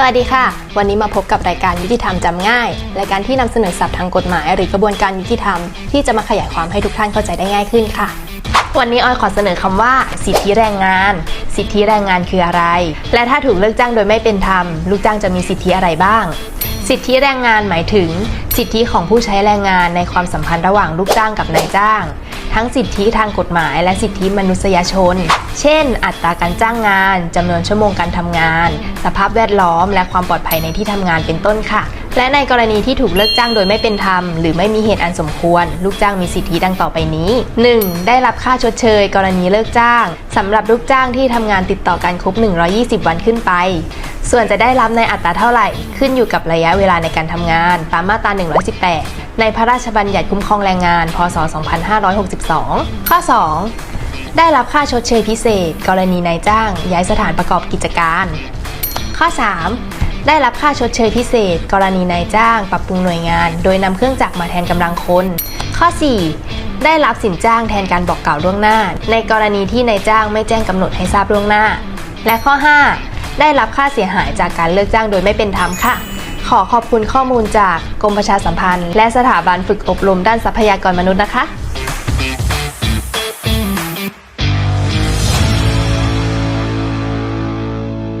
สวัสดีค่ะ วันนี้มาพบกับรายการยุติธรรมจำง่าย รายการที่นำเสนอศัพท์ทางกฎหมาย หรือกระบวนการยุติธรรมที่จะมาขยายความให้ทุกท่านเข้าใจได้ง่ายขึ้นค่ะ วันนี้ออยขอเสนอคำว่า สิทธิแรงงาน สิทธิแรงงานคืออะไร และถ้าถูกเลิกจ้างโดยไม่เป็นธรรม ลูกจ้างจะมีสิทธิอะไรบ้าง สิทธิแรงงานหมายถึง สิทธิของผู้ใช้แรงงานในความสัมพันธ์ระหว่างลูกจ้างกับนายจ้าง ทั้งสิทธิทางกฎหมาย และสิทธิมนุษยชน เช่น อัตราการจ้างงานจำนวนชั่วโมงการทำงาน สภาพแวดล้อม และความปลอดภัยในที่ทำงานเป็นต้นค่ะและในกรณีที่ถูกเลิกจ้างโดยไม่เป็นธรรม หรือไม่มีเหตุอันสมควร ลูกจ้างมีสิทธิดังต่อไปนี้ 1. ได้รับค่าชดเชย กรณีเลิกจ้างสำหรับลูกจ้างที่ทำงานติดต่อกันครบ 120 วันขึ้นไป ส่วนจะได้รับในอัตราเท่าไหร่ ขึ้นอยู่กับระยะเวลาในการทำงาน ตามมาตรา 118 ในพระราชบัญญัติคุ้มครองแรงงาน พศ 2562 ข้อ 2 ได้รับค่าชดเชยพิเศษ กรณีนายจ้าง ย้ายสถานประกอบกิจการ ข้อ 3 ได้รับค่าชดเชยพิเศษ กรณีนายจ้าง ปรับปรุงหน่วยงาน โดยนำเครื่องจักรมาแทนกำลังคน ข้อ 4 ได้รับสินจ้างแทนการบอกกล่าวล่วงหน้า ในกรณีที่นายจ้างไม่แจ้งกำหนดให้ทราบล่วงหน้า และข้อ 5 ได้รับค่าเสียหายจากการเลิกจ้างโดยไม่เป็นธรรมค่ะ ขอขอบคุณข้อมูลจากกรมประชาสัมพันธ์ และสถาบันฝึกอบรมด้านทรัพยากรมนุษย์นะคะ